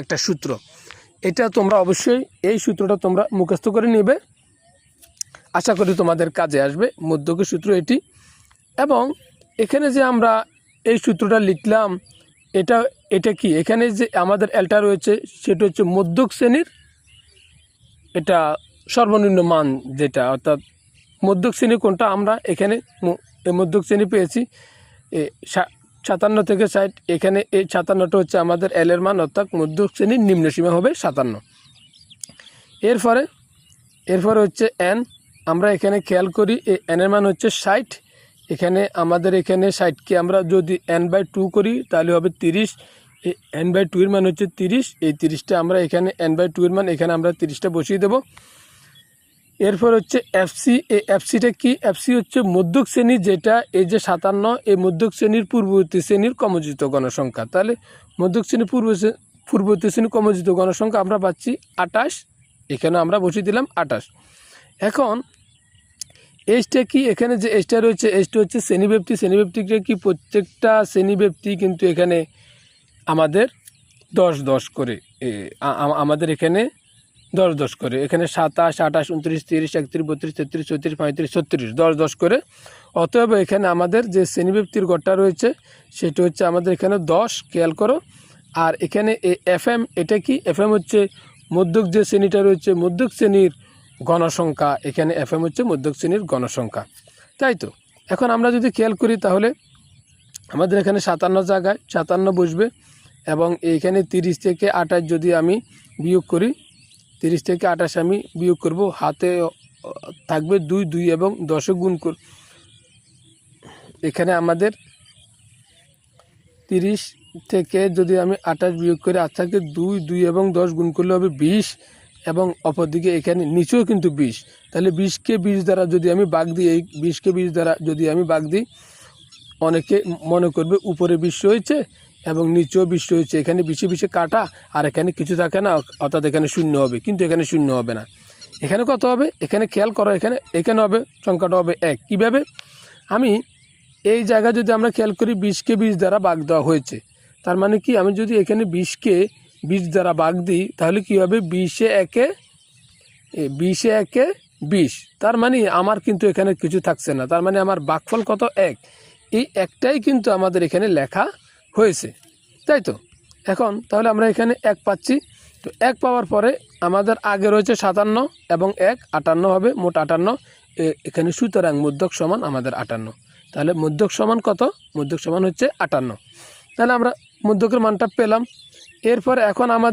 একটা সূত্র। এটা তোমরা অবশ্যই এই সূত্রটা তোমরা মুখস্থ করে নেবে। আশা করি তোমাদের কাজে আসবে মধ্যকের সূত্র এটি। এবং এখানে যে আমরা এই সূত্রটা লিখলাম, এটা এটা কি? এখানে যে আমাদের এলটা রয়েছে, সেটা হচ্ছে মধ্যক শ্রেণির, এটা সর্বনিম্ন মান যেটা, অর্থাৎ মধ্যক শ্রেণি কোনটা? আমরা এখানে মধ্যক শ্রেণি পেয়েছি। সাতান্ন থেকে ষাট। এখানে এই সাতান্নটা হচ্ছে আমাদের এলের মান, অর্থাৎ মধ্যক শ্রেণির নিম্ন সীমা হবে সাতান্ন। এরপরে এরপরে হচ্ছে এন আমরা এখানে খেয়াল করি এই এনের মান হচ্ছে ষাট। এখানে আমাদের এখানে ষাটকে আমরা যদি এন বাই টু করি, তাহলে হবে তিরিশ। এই এন বাই টু এর মান হচ্ছে তিরিশ। এই তিরিশটা আমরা এখানে এন বাই টু এর মান, এখানে আমরা তিরিশটা বসিয়ে দেবো। এরপর হচ্ছে এফসি এই এফসিটা কি? এফসি হচ্ছে মধ্যক শ্রেণি, যেটা এই যে সাতান্ন, এই মধ্যক শ্রেণির পূর্ববর্তী শ্রেণির কমজিত গণসংখ্যা। তাহলে মধ্যক শ্রেণির পূর্ব পূর্ববর্তী শ্রেণির কমজিত গণসংখ্যা আমরা পাচ্ছি আটাশ এখানে আমরা বসিয়ে দিলাম আটাশ এখন এইচটা কি? এখানে যে এইচটা রয়েছে এইচটা হচ্ছে শ্রেণীব্যক্তি শ্রেণীব্যক্তিটা কি? প্রত্যেকটা শ্রেণীব্যক্তি কিন্তু এখানে আমাদের দশ দশ করে আমাদের এখানে দশ দশ করে। এখানে সাতাশ, আঠাশ, উনত্রিশ, তিরিশ, একত্রিশ, বত্রিশ, তেত্রিশ, চৌত্রিশ, পঁয়ত্রিশ, ছত্রিশ, দশ দশ করে। অতএব এখানে আমাদের যে শ্রেণীব্যক্তির গড়টা রয়েছে, সেটা হচ্ছে আমাদের এখানে দশ, খেয়াল করো। আর এখানে এফ এম এটা কি? এফ এম হচ্ছে মধ্যক যে শ্রেণীটা রয়েছে, মধ্যক শ্রেণির গণসংখ্যা। এখানে এফ এম হচ্ছে মধ্যক শ্রেণির গণসংখ্যা। তাই তো? এখন আমরা যদি খেয়াল করি তাহলে, আমাদের এখানে সাতান্ন জায়গায় সাতান্ন বসবে এবং এইখানে তিরিশ থেকে আঠাশ যদি আমি বিয়োগ করি তিরিশ থেকে আঠাশ আমি বিয়োগ করব। হাতে থাকবে দুই দুই এবং দশে গুণ কর। এখানে আমাদের তিরিশ থেকে যদি আমি আঠাশ বিয়োগ করি, আট থাকে দুই দুই এবং দশ গুণ করলে হবে বিশ এবং অপরদিকে এখানে নিচেও কিন্তু বিশ। তাহলে বিশকে বিশ দ্বারা যদি আমি বাঘ দিই, এই বিশকে বিশ দ্বারা যদি আমি বাঘ দিই, অনেকে মনে করবে উপরে বিশ্ব হয়েছে এবং নিচেও বিশ্ব হয়েছে। এখানে বিশে বিশে কাটা, আর এখানে কিছু থাকে না, অর্থাৎ এখানে শূন্য হবে। কিন্তু এখানে শূন্য হবে না। এখানে কত হবে? এখানে খেয়াল করো, এখানে এখানে হবে, সংখ্যাটা হবে এক। কীভাবে? আমি এই জায়গা যদি আমরা খেয়াল করি, বিশকে বিশ দ্বারা বাগ দেওয়া হয়েছে। তার মানে কি? আমি যদি এখানে বিশকে বিশ দ্বারা বাগ দিই, তাহলে কি হবে? বিশে একে বিশে একে বিশ। তার মানে আমার কিন্তু এখানে কিছু থাকছে না। তার মানে আমার বাকফল কত? এক। এই একটাই কিন্তু আমাদের এখানে লেখা হয়েছে। তাই তো? এখন তাহলে আমরা এখানে এক পাচ্ছি। তো এক পাওয়ার পরে আমাদের আগে রয়েছে সাতান্ন এবং এক আটান্ন হবে, মোট আটান্ন। এখানে সুতরাং মধ্যক সমান আমাদের আটান্ন। তাহলে মধ্যক সমান কত? মধ্যক সমান হচ্ছে আটান্ন। তাহলে আমরা মধ্যকের মানটা পেলাম। এরপর এখন আমাদের